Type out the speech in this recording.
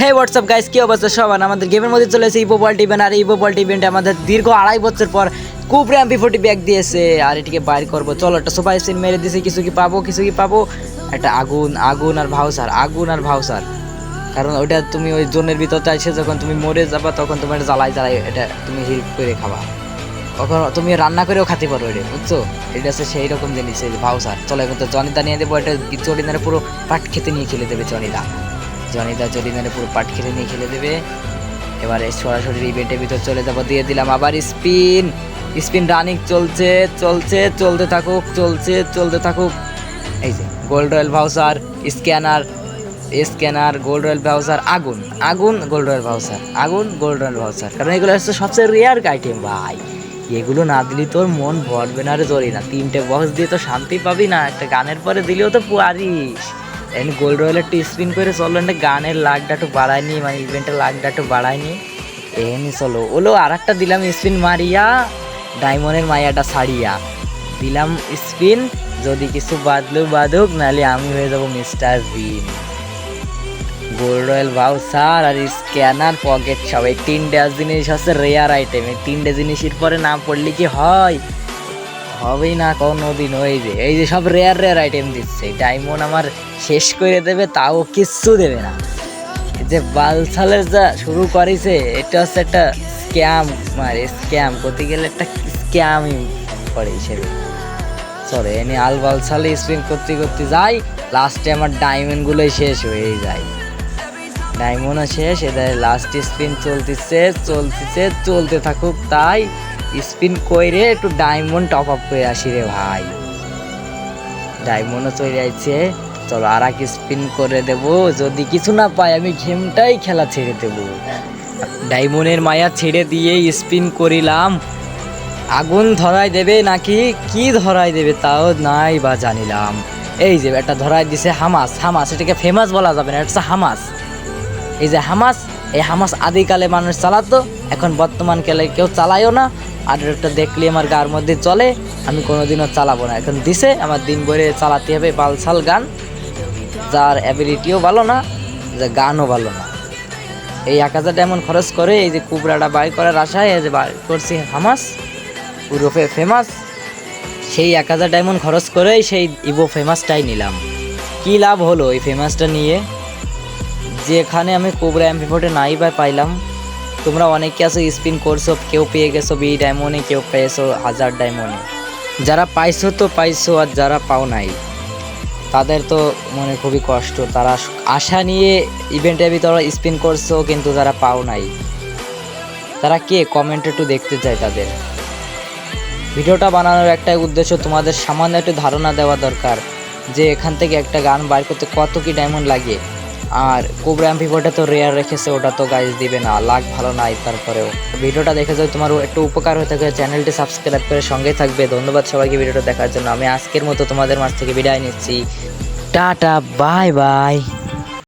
হে WhatsApp guys কি অবস্থা? সবার আমাদের গেমের মধ্যে চলে এসেছে ইভো ওয়ার্ল্ড ইভেন্ট আর ইভো ওয়ার্ল্ড ইভেন্টে আমাদের দীর্ঘ আড়াই বছর পর খুব র্যাম্পি ফোর্টি ব্যাগ দিয়েছে। আর এটিকে বাইর করব। চলো, একটা সুপার স্পিন মেরে দিয়েছে কিছু কি পাবো, কিছু কি পাবো? একটা আগুন আগুন আর ভাউসার আগুন আর ভাউসার কারণ ওইটা তুমি ওই জোনের ভিতরতে এসে যখন তুমি মরে যাবা, তখন তোমার জ্বালাই জ্বালাই এটা তুমি হিট করে খাবা। কখন তুমি রান্না করেও খেতে পারো এটা, বুঝছ? এটা হচ্ছে সেই রকম জিনিস ভাউসার চলো, এখন তো জনিতা নিয়ে দেবো এটা জরিনারে পুরো পাট খেতে নিয়ে খেলে দেবে জনিতা জনিতা জরিনারে পুরো পাট খেলে নিয়ে খেলে দেবে। এবারে সরাসরি ইভেন্টের ভিতর চলে যাব, দিয়ে দিলাম আবার স্পিন। স্পিন রানিং চলছে চলছে, চলতে থাকুক, চলছে, চলতে থাকুক। এই যে gold royal voucher scanner scanner gold royal voucher আগুন আগুন গোল্ড রয়্যাল ভাউসার আগুন গোল্ড রয়েল ভাউসার কারণ এগুলো হচ্ছে সবচেয়ে রেয়ার আইটেম ভাই। এগুলো না দিলে তোর মন ভরবে না রে জরি না তিনটে বক্স দিয়ে তো শান্তি পাবি না, একটা গানের পরে দিলেও তো পারিস। এমনি গোল্ড রয়্যাল একটু স্পিন করে চলো একটা গানের লাগটা একটু বাড়ায়নি মানে ইভেন্টের লাগটা একটু বাড়ায়নি এমনি চলো ওলো আর একটা দিলাম স্পিন মারিয়া, ডায়মন্ডের মায়াটা ছাড়িয়া। দিলাম স্পিন, যদি কিছু বাদলেও বাদুক, নাহলে আমি হয়ে যাব mister Bean. Gold royale voucher আর স্ক্যানার পকেট সব এই তিনটে জিনিস হচ্ছে রেয়ার আইটেম এই তিনটে জিনিসের পরে না পড়লে কি হয়? হবেই না কোনো দিন ওই যে, এই যে সব রেয়ার রেয়ার আইটেম দিচ্ছে। ডায়মন্ড আমার শেষ করে দেবে, তাও কিচ্ছু দেবে না। যে বালসালের যা শুরু করেছে, এটা হচ্ছে একটা স্ক্যাম মানে স্ক্যাম করতে গেলে একটা স্ক্যামই করে হিসেবে। চলো, এনে আল বালসালে স্পিন করতে করতে যাই লাস্টে আমার ডায়মন্ডগুলোই শেষ হয়ে যায়। ডায়মন্ডও শেষ, এদের লাস্ট স্পিন চলতেছে চলতেছে, চলতে থাকুক তাই। স্পিন কইরে একটু ডায়মন্ড টপ আপ করে আসি রে ভাই। ডায়মন্ডও চলে যাচ্ছে চলো আর এক স্পিন করে দেব। যদি কিছু না পাই, আমি গেমটাই খেলা ছেড়ে দেব। ডায়মন্ডের মায়া ছেড়ে দিয়ে স্পিন করিলাম। আগুন ধরাই দেবে নাকি? কি ধরাই দেবে তাও নাই বা জানিলাম। এই যে একটা ধরাই দিছে হামাস। হামাস, এটাকে ফেমাস বলা যাবে না, এটা হামাস। এই যে হামাস, এই হামাস আদিকালে মানুষ চালাতো। এখন বর্তমান কালে কেউ চালায়ও না। একটা দেখলে আমার গার মধ্যে চলে, আমি কোনোদিনও চালাবো না। এখন দিছে, আমার দিন ভরে চালাতে হবে বালসাল গান, যার অ্যাবিলিটিও ভালো না, যে গানও ভালো না। এই এক হাজার ডায়মন্ড খরচ করে এই যে কুবরাটা বাই করার আশায় এই যে বাই করছি হামাস পুরোফে ফেমাস সেই এক হাজার ডায়মন্ড খরচ করেই সেই ইভো ফেমাসটাই নিলাম। কি লাভ হলো এই ফেমাসটা নিয়ে? যেখানে আমি কোবরা এমপি ফোর্টে নাই বা পাইলাম তোমরা অনেকে আছো স্পিন করছ, কেউ পেয়ে গেছো বি ডায়মন্ডে কেউ পেয়েছ হাজার ডায়মন্ডে যারা পাইছো তো পাইছো আর যারা পাও নাই, তাদের তো মনে খুবই কষ্ট। তারা আশা নিয়ে ইভেন্টের ভিতরে স্পিন করছ, কিন্তু যারা পাও নাই, তারা কে? কমেন্ট একটু দেখতে চায় তাদের। ভিডিওটা বানানোর একটাই উদ্দেশ্য তোমাদের সামান্য একটু ধারণা দেওয়া দরকার, যে এখান থেকে একটা গান বাইর করতে কত কি ডায়মন্ড লাগে। আর কোবরা এমপিফোটা তো রেয়ার রেখেছে, ওটা তো গাইজ দিবে না। লাগ ভালো নাই তারপরেও। ভিডিওটা দেখে যদি তোমার একটু উপকার হয়ে থাকে, চ্যানেলটি সাবস্ক্রাইব করে সঙ্গে থাকবে। ধন্যবাদ সবাইকে ভিডিওটা দেখার জন্য। আমি আজকের মতো তোমাদের মাছ থেকে বিদায় নিচ্ছি। Tata bye bye